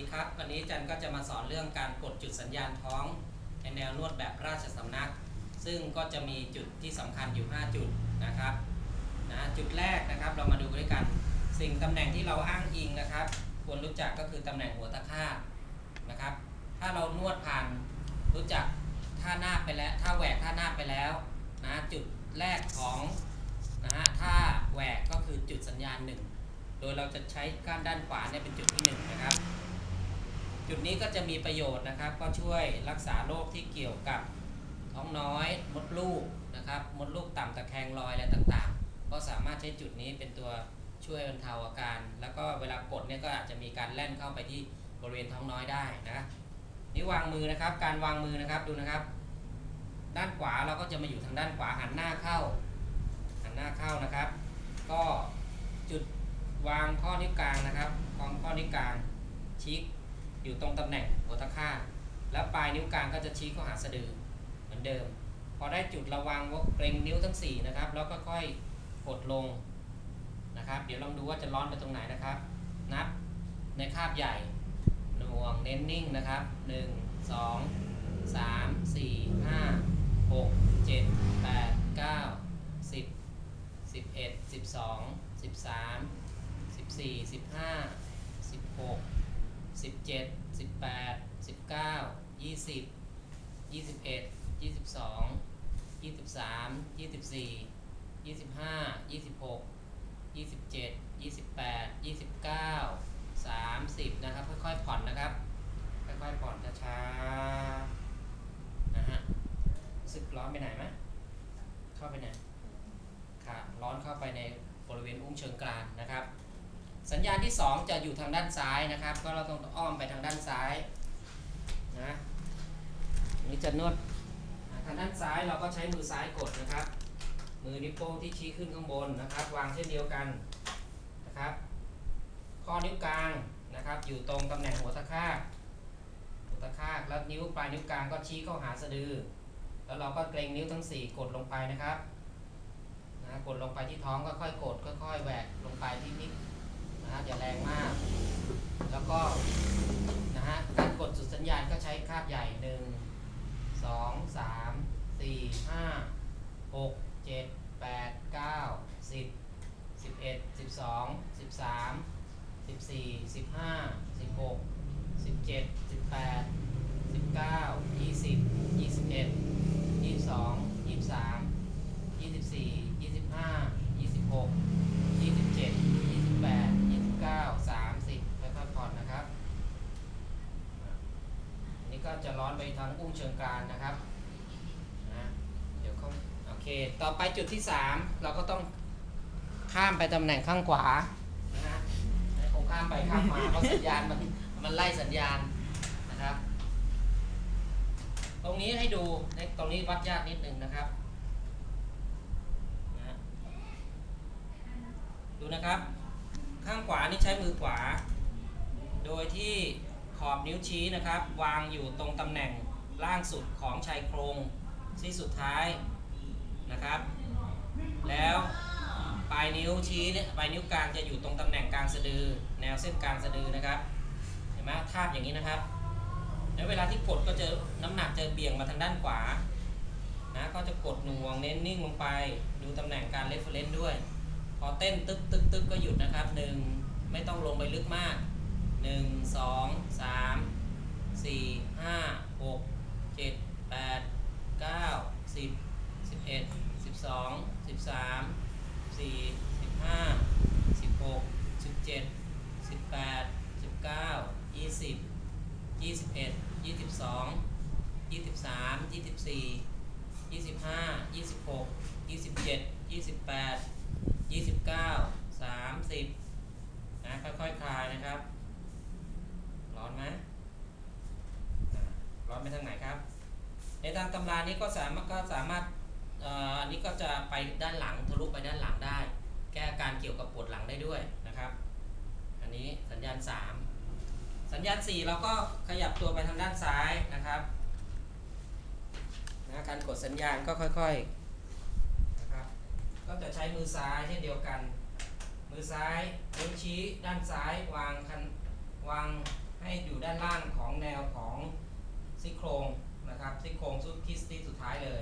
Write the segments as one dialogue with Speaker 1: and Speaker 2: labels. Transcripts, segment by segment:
Speaker 1: ดีครับ วันนี้จันก็จะมาสอนเรื่องการกดจุดสัญญาณท้องในแนวนวดแบบราชสำนัก ซึ่งก็จะมีจุดที่สำคัญอยู่ 5 จุดนะครับนะจุดแรกนะครับเรามาดูด้วยกัน สิ่งตำแหน่งที่เราอ้างอิงนะครับ ควรรู้จักก็คือตำแหน่งหัวตะขาบนะครับ ถ้าเรานวดผ่านรู้จักท่าหน้าไปแล้วท่าแหวกท่าหน้าไปแล้วนะจุดแรกของนะฮะท่าแหวกก็คือจุดสัญญาณหนึ่งโดยเราจะใช้ก้านด้านขวาเนี่ยเป็นจุดที่1นนะครับจุดนี้ก็จะมีประโยชน์นะครับ ก็ช่วยรักษาโรคที่เกี่ยวกับท้องน้อย มดลูกนะครับ มดลูกต่ำตะแคงลอยอะไรต่าง ๆ ก็สามารถใช้จุดนี้เป็นตัวช่วยบรรเทาอาการ แล้วก็เวลากดเนี่ยก็อาจจะมีการแล่นเข้าไปที่บริเวณท้องน้อยได้นะนี่วางมือนะครับ การวางมือนะครับดูนะครับ ด้านขวาเราก็จะมาอยู่ทางด้านขวา หันหน้าเข้า หันหน้าเข้านะครับ ก็จุดวางข้อนิ้วกลางนะครับของข้อนิ้วกลางชี้อยู่ตรงตำแหน่งหัวตะข้าและปลายนิ้วกลางก็จะชี้เข้าหาสะดือเหมือนเดิม พอได้จุดระวังว่าเกรงนิ้วทั้ง4นะครับแล้วก็ค่อยกดลงนะครับ เดี๋ยวลองดูว่าจะร้อนไปตรงไหนนะครับ นับในคาบใหญ่หน่วงเน้นนิ่งนะครับ 1 2 3 4 5 6 7 8 9 10 11 12 13 14 15 16 17 18 19 20 21 22 23 24 25 26 27 28 29 30 นะครับ ค่อยๆผ่อนนะครับ ค่อยๆผ่อนช้าๆนะฮะรู้สึกร้อนไปไหนไหม เข้าไปไหนค่ะร้อนเข้าไปในบริเวณอุ้งเชิงกรานนะครับสัญญาณที่ 2 จะอยู่ทางด้านซ้ายนะครับ ก็เราต้องอ้อมไปทางด้านซ้ายนะนี่จะนวดทางด้านซ้ายเราก็ใช้มือซ้ายกดนะครับ มือนิ้วโป้งที่ชี้ขึ้นข้างบนนะครับ วางเช่นเดียวกันนะครับ ข้อนิ้วกลางนะครับอยู่ตรงตำแหน่งหัวตะข้าหัวตะข้าแล้วนิ้วปลายนิ้วกลางก็ชี้เข้าหาสะดือ แล้วเราก็เกรงนิ้วทั้ง 4 กดลงไปนะครับนะกดลงไปที่ท้องก็ค่อยกดค่อยๆแหวกลงไปที่นิ้วนะฮะอย่าแรงมาก แล้วก็นะฮะการกดสุดสัญญาณก็ใช้คาบใหญ่หนึ่งสองสามสี่ห้าหกเจ็ดแปดเก้าสิบสิบเอ็ดสิบสองสิบสามสิบสี่สิบห้าสิบหกสิบเจ็ดสิบแปดสิบเก้าทงอุ้งเชิงการนะครับเดี๋ยวเขาโอเค ต่อไปจุดที่ 3 เราก็ต้องข้ามไปตำแหน่งข้างขวานะฮะคงข้ามไปข้ามมาเพราะสัญญาณมันมันไล่สัญญาณนะครับ ตรงนี้ให้ดู ตรงนี้วัดยากนิดนึงนะครับ ดูนะครับ ข้างขวานี่ใช้มือขวา โดยที่ขอบนิ้วชี้นะครับ วางอยู่ตรงตำแหน่งล่างสุดของชายโครงซี่สุดท้ายนะครับ แล้ว ปลายนิ้วชี้เนี่ยปลายนิ้วกลางจะอยู่ตรงตำแหน่งกลางสะดือแนวเส้นกลางสะดือนะครับ เห็นไหมทาบอย่างนี้นะครับแล้วเวลาที่กดก็จะน้ำหนักจะเบี่ยงมาทางด้านขวานะก็จะกดหน่วงเน้นนิ่งลงไปดูตำแหน่งการเลฟเฟลนด้วย พอเต้นตึ๊กตึ๊กตึ๊กก็หยุดนะครับหนึ่งไม่ต้องลงไปลึกมากหนึ่งสองสี่ห้าหกเจ็ดแปดเก้าสิบสิบเอ็ดสิบสองสิบสามสี่สิบห้าสิบหกสิบเจ็ดสิบแปดสิบเก้ายี่สิบยี่สิบเอ็ดยี่สิบสองยี่สิบสามยี่สิบสี่ยี่สิบห้ายี่สิบหกยี่สิบเจ็ดยี่สิบแปดยี่สิบเก้าสามสิบนะ ค่อยๆคทางตำรานี้ก็สามารถก็สามารถอันนี้ก็จะไปด้านหลังทะลุไปด้านหลังได้ แก้อาการเกี่ยวกับปวดหลังได้ด้วยนะครับ อันนี้สัญญาณ 3 สัญญาณ 4 เราก็ขยับตัวไปทางด้านซ้ายนะครับนะการกดสัญญาณก็ค่อยๆนะครับก็จะใช้มือซ้ายเช่นเดียวกัน มือซ้ายนิ้วชี้ด้านซ้ายวางวางให้อยู่ด้านล่างของแนวของซี่โครงนะครับซี่โครงสุดที่ที่สุดท้ายเลย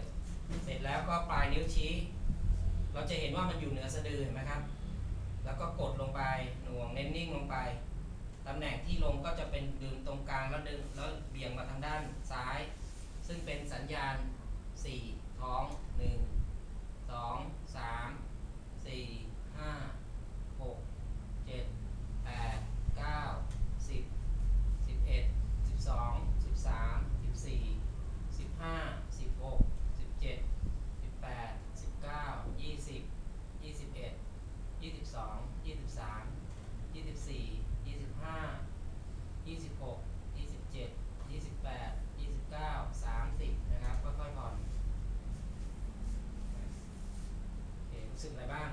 Speaker 1: เสร็จแล้วก็ปลายนิ้วชี้เราจะเห็นว่ามันอยู่เหนือสะดือเห็นไหมครับแล้วก็กดลงไปหน่วงเน้น นิ่งลงไปตำแหน่งที่ลงก็จะเป็นดึงตรงกลางแล้วดึงแล้วเบี่ยงมาทางด้านซ้ายซึ่งเป็นสัญญาณ4ท้อง1 2 3 4รู่สอะไรบ้าง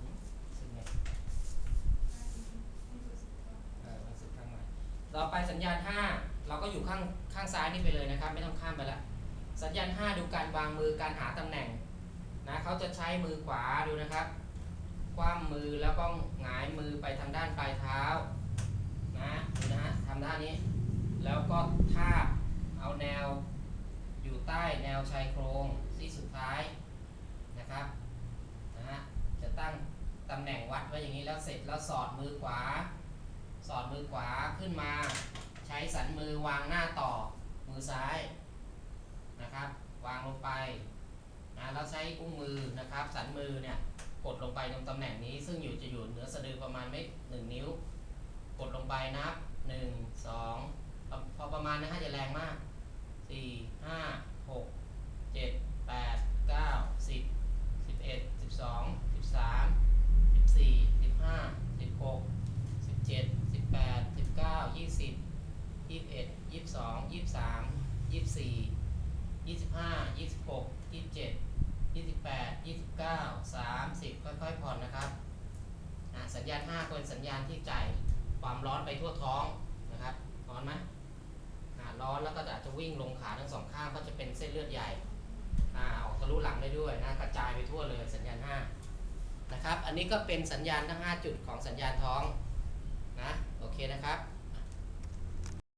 Speaker 1: รู่งึกไเออรสข้างไหไปสัญญาณ 5 เราก็อยู่ข้างข้างซ้ายนี่ไปเลยนะครับ ไม่ต้องข้ามไปละ สัญญาณ 5 ดูการวางมือการหาตำแหน่งนะเขาจะใช้มือขวาดูนะครับ คว่ำมือแล้วก็หงายมือไปทางด้านปลายเท้านะดูนะฮะทำท่านี้ แล้วก็ทาบเอาแนว อยู่ใต้แนวชายโครงที่สุดท้ายนะครับนะฮะจะตั้งตำแหน่งวัดไว้อย่างนี้แล้วเสร็จแล้วสอดมือขวา สอดมือขวาขึ้นมา ใช้สันมือวางหน้าต่อมือซ้าย นะครับ วางลงไปนะแล้วใช้กุ้งมือนะครับสันมือเนี่ยกดลงไปตรงตำแหน่งนี้ซึ่งอยู่จะอยู่เหนือสะดือประมาณไม่หนึ่งนิ้ว กดลงไปนับหนึ่งสองพอประมาณนะฮะจะแรงมากสี่ห้ายี่สิบสี่ยี่สิบห้ายี่สิบหกยี่สิบเจ็ดยี่สิบแปดยี่สิบเก้าสามสิบค่อยๆผ่อนนะครับ สัญญาณห้าเป็นสัญญาณที่ใจ ความร้อนไปทั่วท้องนะครับ ร้อนไหมร้อนแล้วก็อาจจะวิ่งลงขาทั้งสองข้างก็จะเป็นเส้นเลือดใหญ่ออกทะลุหลังได้ด้วยนะกระจายไปทั่วเลยสัญญาณ 5 นะครับ อันนี้ก็เป็นสัญญาณทั้ง5จุดของสัญญาณท้องนะโอเคนะครับ